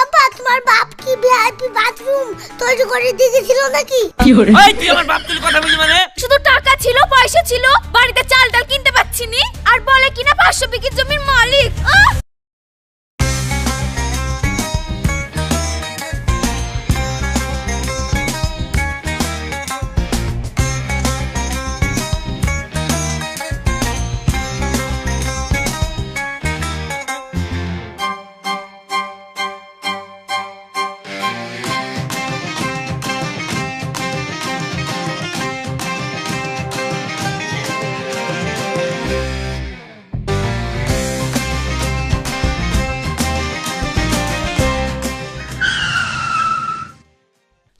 আব্বা তোমার বাপ কি ভিআইপি বাথরুম তৈরি করে দিয়ে গেছিল নাকি ওই তুই আমার বাপ তুলে কথা বলি মানে? শুধু টাকা ছিল পয়সা ছিল বাড়িতে চাল ডাল কিনতে পাচ্ছিনি আর বলে কিনা পাঁচশো বিঘি জমির মালিক। আহ!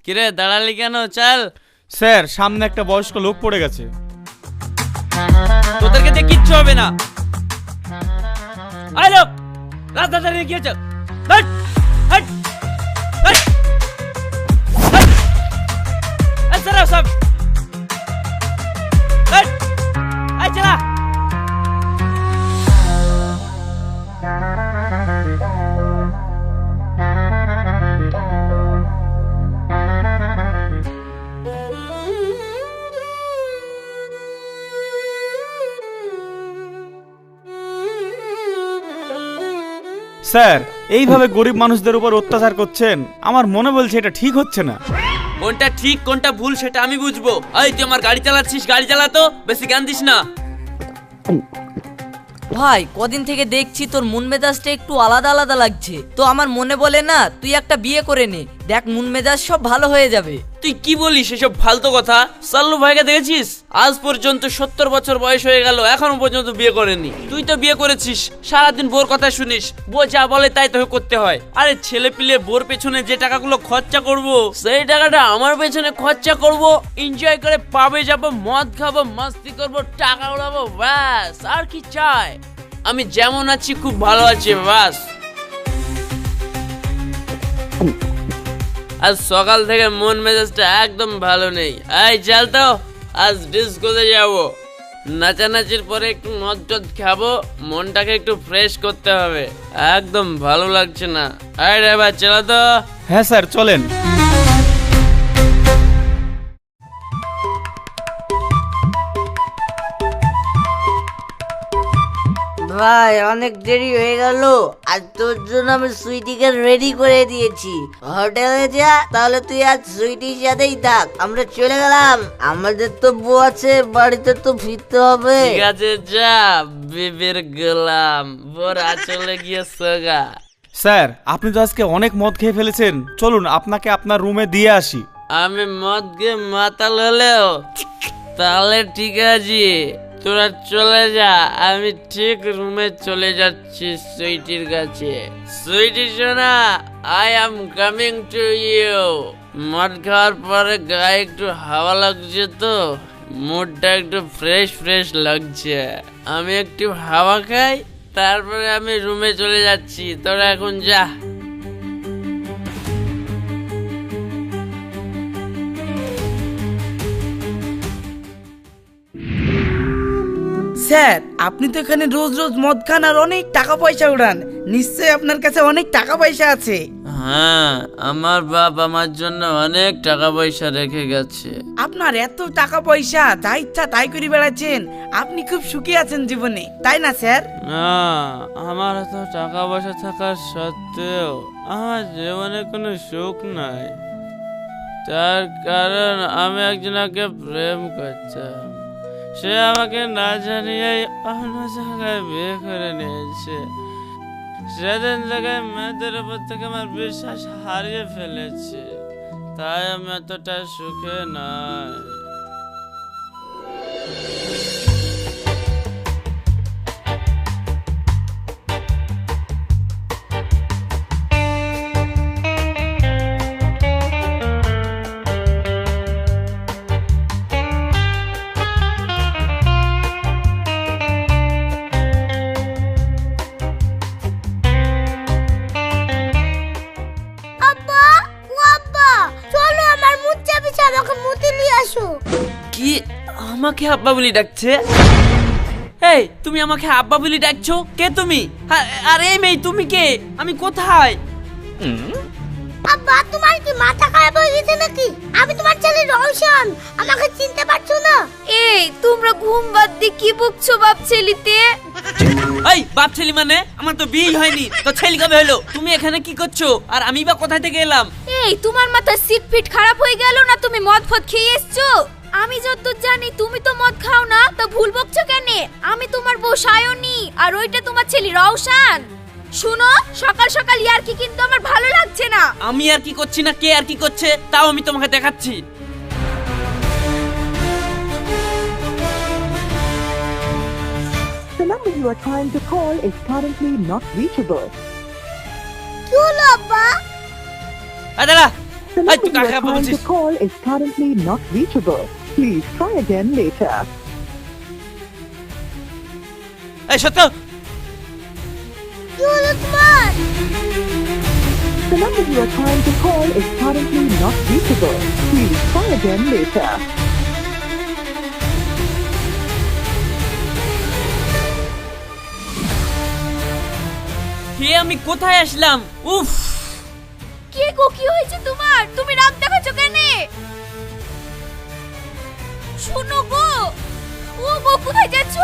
কিরে দাঁড়ালি কেন? চল। স্যার সামনে একটা বয়স্ক লোক পড়ে গেছে। তোদেরকে দিয়ে কিচ্ছু হবে না। আই লোক রাস্তা দাঁড়িয়ে কি হাট হাট হাট হাট সব। হাট আই চলা। স্যার এইভাবে গরিব মানুষদের উপর অত্যাচার করছেন আমার মনে বলছে এটা ঠিক হচ্ছে না। কোনটা ঠিক কোনটা ভুল সেটা আমি বুঝব। এই তুই আমার গাড়ি চালাচ্ছিস গাড়ি চালাতো বেশি জ্ঞান দিস না। ভাই কদিন থেকে দেখছি তোর মন মেজাজটা একটু আলাদা আলাদা লাগছে। তো আমার মনে বলে না তুই একটা বিয়ে করে নে। দেখ, মন মেজাজ সব ভালো হয়ে যাবে। তুই কি বলিস এসব ফালতু কথা? সাল্লু ভাইকে দেখেছিস? আজ পর্যন্ত সত্তর বছর বয়স হয়ে গেল, এখনও পর্যন্ত বিয়ে করেনি। তুই তো বিয়ে করেছিস, সারাদিন বোর কথা শুনিস। বউ যা বলে তাই তোকে করতে হয়। আরে ছেলে পিলে বোর পেছনে যে টাকাগুলো খরচা করব, সেই টাকাটা আমার পেছনে খরচা করব। এনজয় করে পাবে যাব, মদ খাব, মাস্তি করব, টাকা উড়াবো, ব্যাস, আর কি চাই? আমি যেমন আছি, খুব ভালো আছি, ব্যাস। আজ সকাল থেকে মন মেজাজটা একদম ভালো নেই। আই চাল তো, আজ ডিস্কোতে যাব। নাচানাচির পরে একটু মদ টদ খাব, মনটাকে একটু ফ্রেশ করতে হবে। একদম ভালো লাগছে না। আয় রে ভাই, চলো তো। হ্যাঁ স্যার, চলেন। ভাই অনেক দেরি হয়ে গেল। আর তোর জন্য আমি সুইটিকে রেডি করে দিয়েছি? হোটেলে যা তাহলে তুই আজ সুইটির সাথেই থাক। আমরা চলে গেলাম। আমাদের তো বউ আছে বাড়িতে তো ফিরতে হবে। ঠিক আছে যা বিবির গেলাম। বোর আচলে গিয়ে সোগা। স্যার আপনি তো আজকে অনেক মদ খেয়ে ফেলেছেন। চলুন আপনাকে আপনার রুমে দিয়ে আসি। আমি মদ গিয়ে মাতাল হলেও তাহলে ঠিক আছে। তোরা চলে যা, আমি ঠিক রুমে চলে যাচ্ছি সুইটির কাছে। সুইটি সোনা I am coming to you মদ খাওয়ার পরে গায়ে একটু হাওয়া লাগছে তো, মুডটা একটু ফ্রেশ ফ্রেশ লাগছে। আমি একটু হাওয়া খাই, তারপরে আমি রুমে চলে যাচ্ছি। তোরা এখন যা। স্যার আপনি তো এখানে রোজ রোজ মদ খান আর অনেক টাকা পয়সা উড়ান। নিশ্চয়ই আপনার কাছে অনেক টাকা পয়সা আছে। হ্যাঁ আমার বাপ আমার জন্য অনেক টাকা পয়সা রেখে গেছে। আপনার এত টাকা পয়সা যা ইচ্ছা তাই করে বেড়াচ্ছেন। আপনি খুব সুখী আছেন জীবনে তাই না স্যার? না আমার এত টাকা পয়সা থাকার সত্ত্বেও আমার জীবনে কোনো সুখ নাই। তার কারণ আমি একজনকে প্রেম করতাম। সে আমাকে না জানিয়ে অন্য জায়গায় বিয়ে করে নিয়েছে। সেদিন থেকে মেয়েদের উপর থেকে আমার বিশ্বাস হারিয়ে ফেলেছে। তাই আমি এতটা সুখে নাই। আমাকে আব্বা বলি ডাকছে? এই তুমি আমাকে আব্বা বলি ডাকছো? কে তুমি? আর- মেয়ে তুমি কে? আমি কোথায়? আব্বা তোমার কি মাথা খারাপ হয়ে গেছে নাকি? আমি তোমার ছেলে রওশন আমাকে চিনতে পারছ না? এই তোমরা ঘুম বাদ দিয়ে কি বকছো বাপ ছেলিতে? এই বাপ ছেলে মানে? আমার তো বিয়ে হয়নি। তো ছেলে কবে হলো? তুমি এখানে কি করছ? আর আমি বা কোথায় থেকে এলাম? এই তোমার মাথা সিট ফিট খারাপ হয়ে গেল না তুমি মদ ফদ খেয়ে এসছো? আমি যতদূর জানি তুমি তো মদ খাও না তো ভুল বকছো কেন? আমি তোমার বউ সায়নী আর ওইটা তোমার ছেলে রওশান। শুনো সকাল সকাল ইয়ার কি কিন্তু আমার ভালো লাগছে না। আমি আর কি করছি না কে আর কি করছে তাও আমি তোমাকে দেখাচ্ছি। The number you are trying to call is currently not reachable. কি হলো আব্বা? দাঁড়া The number you are trying to call is currently not reachable. Please try again later. এই সত্য কি হলো তোমার The number you are trying to call is currently not reachable. Please try again later. হে আমি কোথায় আসলাম উফ গো কি হয়েছে তোমার? তুমি রাগ দেখাচ্ছ কেন? শোনো গো। ও গো কোথায় যাচ্ছ?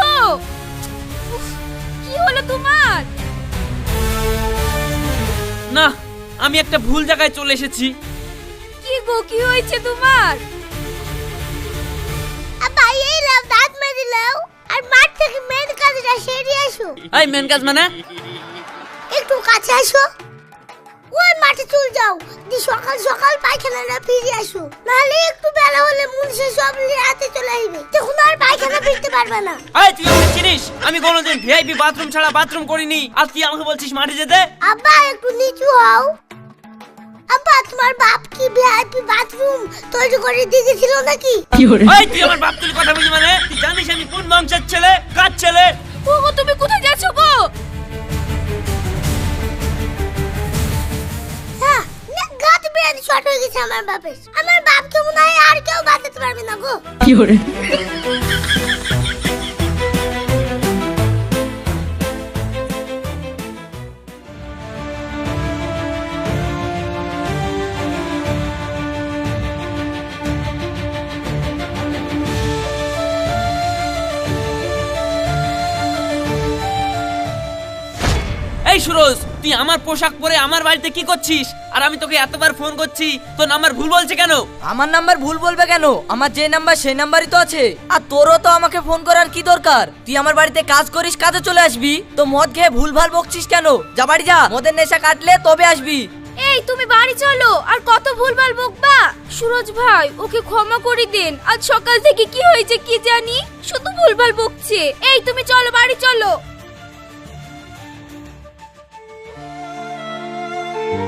কি হলো তোমার? না আমি একটা ভুল জায়গায় চলে এসেছি। কি গো কি হয়েছে তোমার? আব্বা এই লাও দাঁত মেরে লাও। আর মাঠ থেকে মেন কাজটা সেরে আসো। এই মেন কাজ মানে? একটু কাছে আসো। ওই মাঠে চল যাও। দি সকাল সকাল পায়খানাটা ফিরে আসো নাহলে একটু বেলা হলে মুনসে সব হাতে চলে আসবে। তখন আর পায়খানা ফিরতে পারবে না। এই তুই আমাকে চিনিস? আমি কোনোদিন ভিআইপি বাথরুম ছাড়া বাথরুম করিনি। আর তুই আমাকে বলছিস মাঠে যেতে? আব্বা একটু নিচু হও। আব্বা তোমার বাপ কি ভিআইপি বাথরুম তৈরি করে দিয়েছিল নাকি? এই তুই আমার বাপ তুলে কথা বলি মানে? তুই জানিস আমি কোন বংশের ছেলে? কার ছেলে? ও তুমি কোথায় যাচ্ছ গো? গাত বিরিয়ানি শর্ট হয়ে গেছে আমার বাপের। আমার বাপকে মনে হয় আর কেউ বাঁচাতে পারবে না গো। কি এই সুরজ তুই আমার পোশাক পরে আমার বাড়িতে কি করছিস? আর আমি তোকে এতবার ফোন করছি তোর নাম্বার ভুল বলছে কেন? আমার নাম্বার ভুল বলবে কেন? আমার যে নাম্বার সেই নাম্বারই তো আছে। আর তোরও তো আমাকে ফোন করার কি দরকার? তুই আমার বাড়িতে কাজ করিস কাজে চলে আসবি। তো মদ খেয়ে ভুল ভালো বকছিস কেন? যা বাড়ি যা মদের নেশা কাটলে তবে আসবি। এই তুমি বাড়ি চলো আর কত ভুলভাল বকবা? সুরজ ভাই ওকে ক্ষমা করে দিন। আজ সকাল থেকে কি হয়েছে কি জানি? শুধু ভুলভাল বকছে। এই তুমি চলো বাড়ি চলো।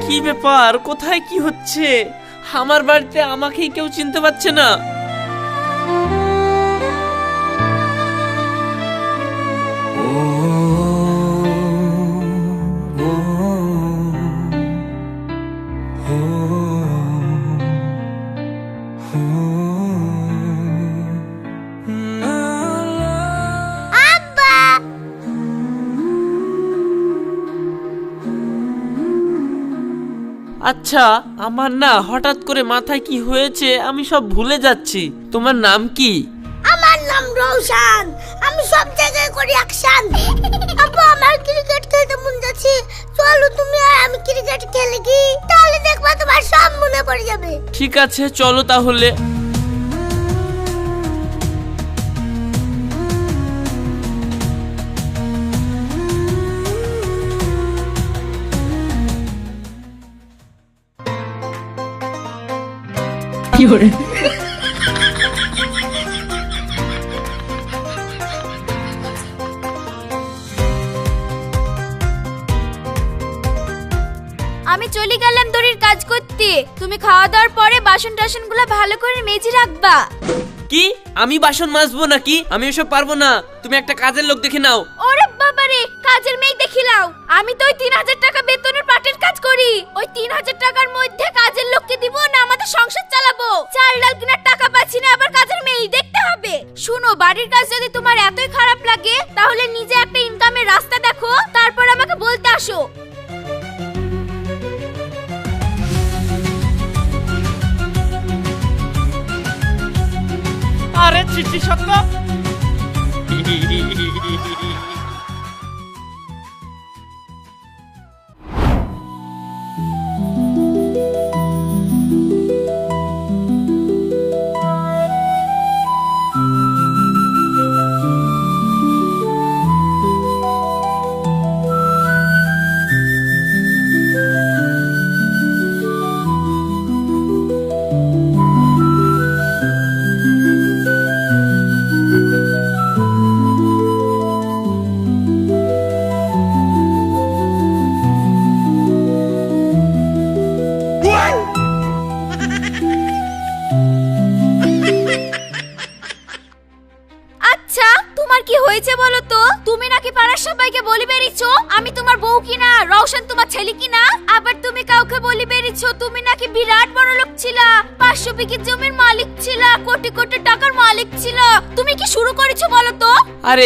কি ব্যাপার? কোথায় কি হচ্ছে? আমার বাড়িতে আমাকেই কেউ চিনতে পারছে না। আচ্ছা আমার না হঠাৎ করে মাথায় কি হয়েছে আমি সব ভুলে যাচ্ছি। তোমার নাম কি? আমার নাম রৌশান আমি সব জায়গায় করি অ্যাকশন। আপু আমার ক্রিকেট খেলতে মন যাচ্ছে। চলো তুমি আর আমি ক্রিকেট খেলে কি? তাহলে দেখবা তোমার সব মনে পড়ে যাবে। ঠিক আছে চলো তাহলে। আমি চলে গেলাম দড়ির কাজ করতে। তুমি খাওয়া দাওয়ার পরে বাসন টাসনগুলো ভালো করে মেজে রাখবা। কি? আমি বাসন মাজবো নাকি? আমি এসব পারব না। তুমি একটা কাজের লোক দেখে নাও। ওরে বাবারে কাজের মেয়ে দেখিলাও আমি তো ওই তিন হাজার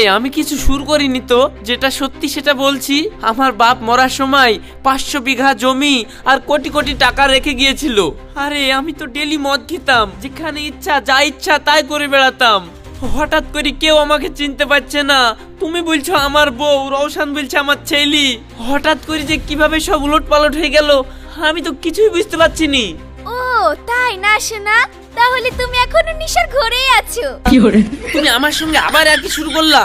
আরে আমি কিছু শুরু করিনি তো। যেটা সত্যি সেটা বলছি, আমার বাপ মরার সময় পাঁচশো বিঘা জমি আর কোটি কোটি টাকা রেখে গিয়েছিল। আরে, আমি তো ডেলি মদ খেতাম, যেখানে ইচ্ছা, যা ইচ্ছা তাই করে বেড়াতাম। হঠাৎ করে কেউ আমাকে চিনতে পারছে না। তুমি বলছো আমার বউ, রওশান বলছে আমার ছেলি। হঠাৎ করে যে কীভাবে সব উলট পালট হয়ে গেল, আমি তো কিছুই বুঝতে পারছি নি। ও, তাই না শোনা তাহলে তুমি এখনও নিশার ঘরেই আছো। কি করে? তুমি আমার সঙ্গে আবার আর কি শুরু করলা?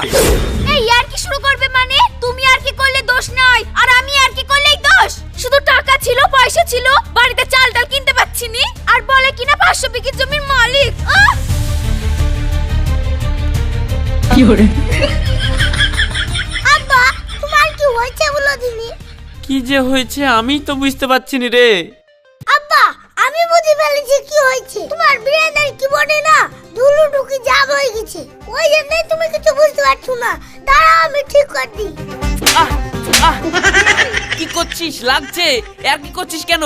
এই আর কি শুরু করবে মানে? তুমি আর কি করলে দোষ নয় আর আমি আর কি করলেই দোষ? শুধু টাকা ছিল পয়সা ছিল বাড়িতে চাল ডাল কিনতে পাচ্ছি নি আর বলে কিনা পাঁচশো বিঘে জমির মালিক। আহ! আব্বা তোমার কি হয়েছে বলো দিনি? কি যে হয়েছে আমি তো বুঝতে পারছি নি রে। আব্বা আমি বুঝে ফেলেছি কি হয়েছে। তোমার বিরিয়ানির কিবোর্ডে না ধুলু ঢুকি জাম হয়ে গেছে। ওই জন্যই তুমি কিছু বুঝতে পারছ না। দাঁড়াও আমি ঠিক করে দিই। আহ আহ কি করছিস? লাগছে? আর কি করছিস কেন?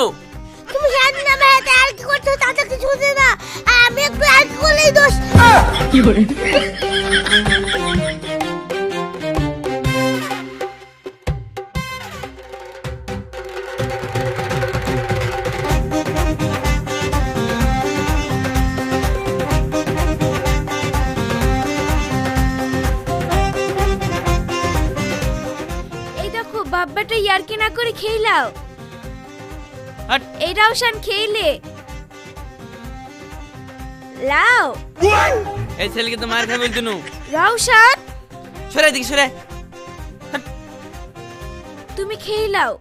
তুমি সারাদিন আমার হাতে আর কি করছ তাতে কিছু হচ্ছে না। আর আমি একটু আর কি করলেই দোষ। এই দেখো বাব্বাটা ইয়ারকি না করে খেয়ে লাও হাট। এই রাউশান খেইলে লাও এই ছেলেকে তো মার খাই বলতো নু। রাউশান সরে দিকে সরে। তুমি খেয়ে লাও।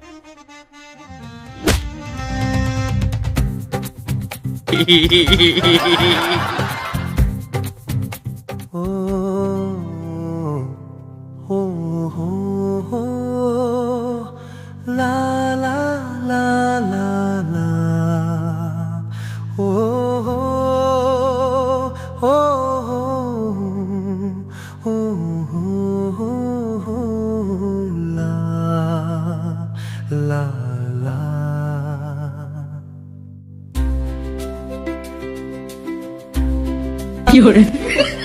আব্বা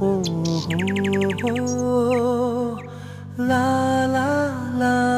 呜呼啦啦啦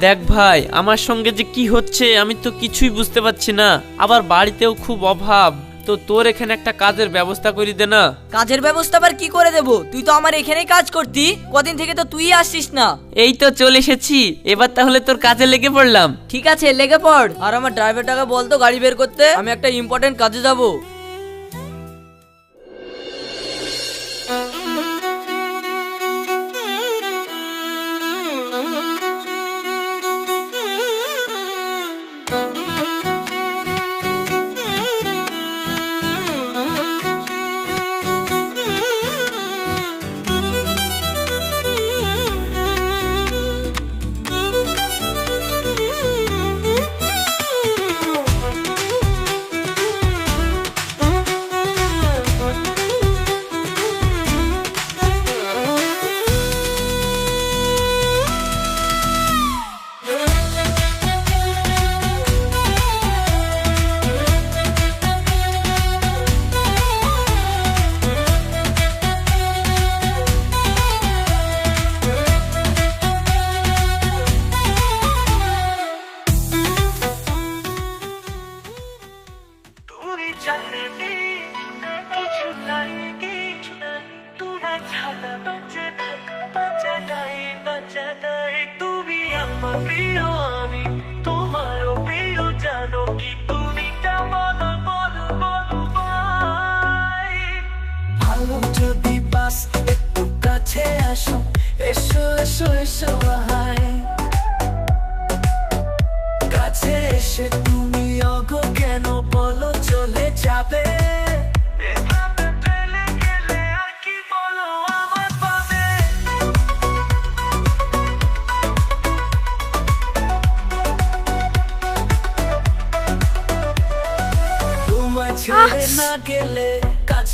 দেখ ভাই আমার সঙ্গে যে কি হচ্ছে আমি তো কিছুই বুঝতে পারছি না। আবার বাড়িতেও খুব অভাব। তো তোর এখানে একটা কাজের ব্যবস্থা করে দে না। কাজের ব্যবস্থা আবার কি করে দেব? তুই তো আমার এখানেই কাজ করতি। কদিন থেকে তো তুই আসছিস না। এই তো চলে এসেছি। এবার তাহলে তোর কাজে লেগে পড়লাম। ঠিক আছে লেগে পড়। আর আমার ড্রাইভারটাকে বলতো গাড়ি বের করতে আমি একটা ইম্পর্টেন্ট কাজে যাব। আমার আমি তোমারও প্রিয় জানো কি তুমি তা বলো বলো ভাই। যদি বাস, একটু আসো, এসো এসো এসো হাই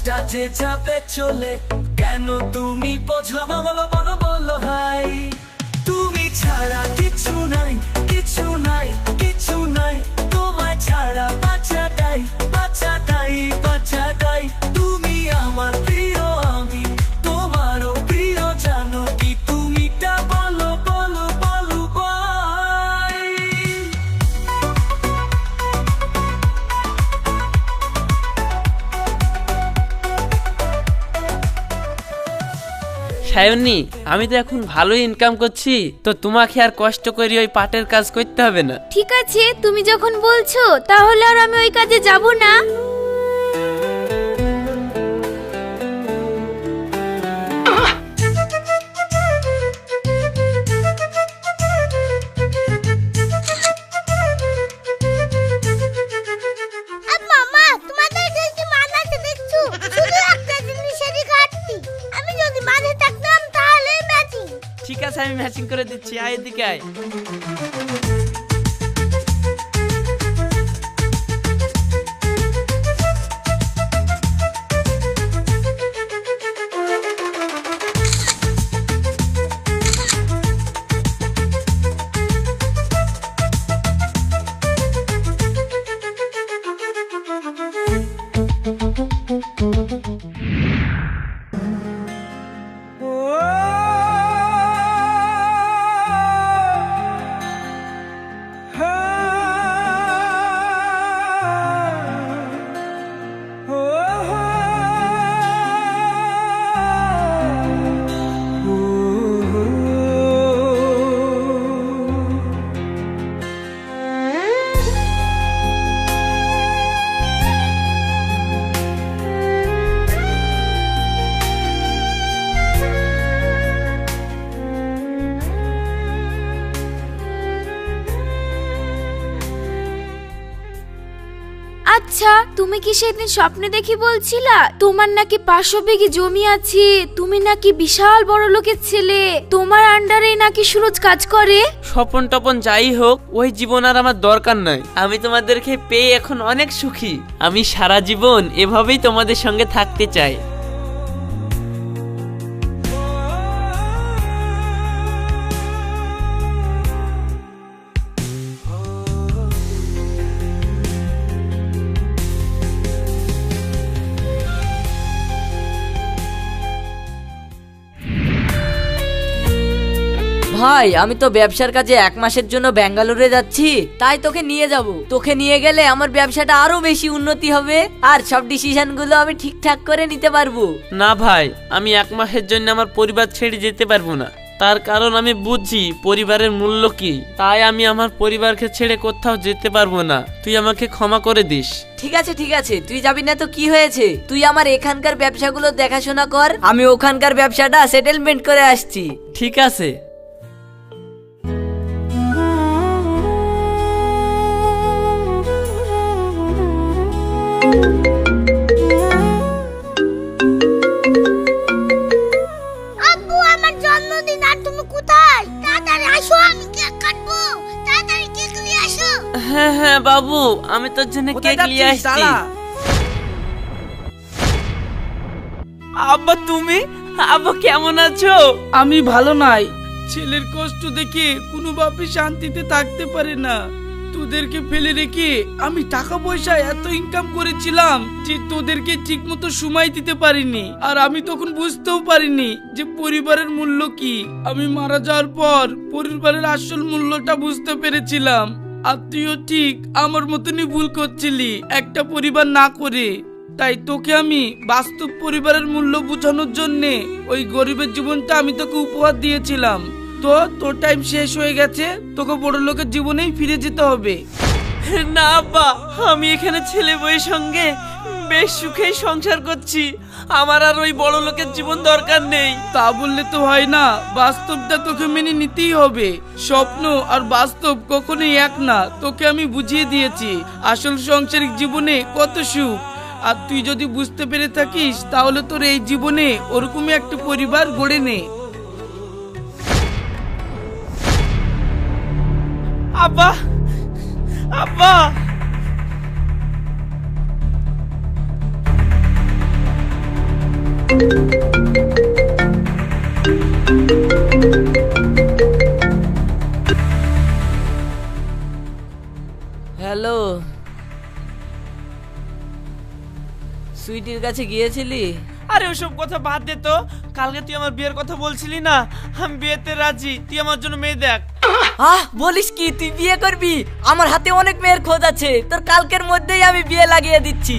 কাজটা যে চাপে চলে, কেন তুমি বোঝো বলো বলো বলো ভাই তুমি ছাড়া কিছু নাই কিছু নাই কিছু নাই তোমার ছাড়া বাঁচা সায়নী আমি তো এখন ভালোই ইনকাম করছি, তো তোমাকে আর কষ্ট করে ওই পাটের কাজ করতে হবে না। ঠিক আছে, তুমি যখন বলছো, তাহলে আর আমি ওই কাজে যাব না। করে দিচ্ছি আয়। তুমি কি সেদিন স্বপ্নে দেখি বলছিলা, তোমার নাকি পাঁচশো জমি আছে, তুমি নাকি বিশাল বড় লোকের ছেলে, তোমার আন্ডারে নাকি সুরজ কাজ করে? স্বপন টপন যাই হোক, ওই জীবন আর আমার দরকার নাই। আমি তোমাদেরকে পেয়ে এখন অনেক সুখী। আমি সারা জীবন এভাবেই তোমাদের সঙ্গে থাকতে চাই। ভাই আমি তো ব্যবসার কাজে এক মাসের জন্য ব্যাঙ্গালোরে যাচ্ছি। তাই তোকে নিয়ে যাব। তোকে নিয়ে গেলে আমার ব্যবসাটা আরও বেশি উন্নতি হবে। আর সব ডিসিশনগুলো আমি ঠিকঠাক করে নিতে পারব। না ভাই আমি এক মাসের জন্য আমার পরিবার ছেড়ে যেতে পারব না। তার কারণ আমি বুঝছি পরিবারের মূল্য কি। তাই আমি আমার পরিবারকে ছেড়ে কোথাও যেতে পারব না। তুই আমাকে ক্ষমা করে দিস। ঠিক আছে ঠিক আছে। তুই যাবি না তো কি হয়েছে? তুই আমার এখানকার ব্যবসাগুলো দেখাশোনা কর। আমি ওখানকার ব্যবসাটা সেটেলমেন্ট করে আসছি। ঠিক আছে। আব্বু আমার জন্মদিন আর তুমি কোথায়? তাড়াতাড়ি আসো আমি কেক কাটবো। তাড়াতাড়ি কেক নিয়ে আসো। হ্যাঁ হ্যাঁ বাবু আমি তোর জন্য কোথায় কেক নিয়ে যাচ্ছিস আসছি। দাঁড়া। আব্বা তুমি? আব্বা কেমন আছো? আমি ভালো নাই। ছেলের কষ্ট দেখে কোনো বাপই শান্তিতে থাকতে পারে না। তোদেরকে ফেলে রেখে আমি টাকা পয়সা এত ইনকাম করেছিলাম যে তোদেরকে ঠিক মতো সময় দিতে পারিনি। আর আমি তখন বুঝতেও পারিনি যে পরিবারের মূল্য কি। আমি মারা যাওয়ার পর পরিবারের আসল মূল্যটা বুঝতে পেরেছিলাম। আর তুইও ঠিক আমার মতনই ভুল করছিলি, একটা পরিবার না করে। তাই তোকে আমি বাস্তব পরিবারের মূল্য বোঝানোর জন্যে ওই গরিবের জীবনটা আমি তোকে উপহার দিয়েছিলাম। তো তোর টাইম শেষ হয়ে গেছে তোকে বড় লোকের জীবনেই ফিরে যেতে হবে। না আব্বা আমি এখানে ছেলে বউয়ের সঙ্গে বেশ সুখেই সংসার করছি। আমার আর ওই বড় লোকের জীবন দরকার নেই। তা বললে তো হয় না বাস্তবটা তোকে মেনে নিতেই হবে। স্বপ্ন আর বাস্তব কখনোই এক না তোকে আমি বুঝিয়ে দিয়েছি আসল সংসারিক জীবনে কত সুখ। আর তুই যদি বুঝতে পেরে থাকিস তাহলে তোর এই জীবনে ওরকমই একটা পরিবার গড়ে নে। আব্বা! আব্বা! হ্যালো। সুইটির কাছে গিয়েছিলি? আরে, ওসব কথা বাদ দে তো। কালকে তুই আমার বিয়ের কথা বলছিলি না, আমি বিয়েতে রাজি। তুই আমার জন্য মেয়ে দেখ। আহ, বলিস কি? তুই বিয়ে করবি? আমার হাতে অনেক মেয়ের খোঁজ আছে। তোর কালকের মধ্যেই আমি বিয়ে লাগিয়ে দিচ্ছি।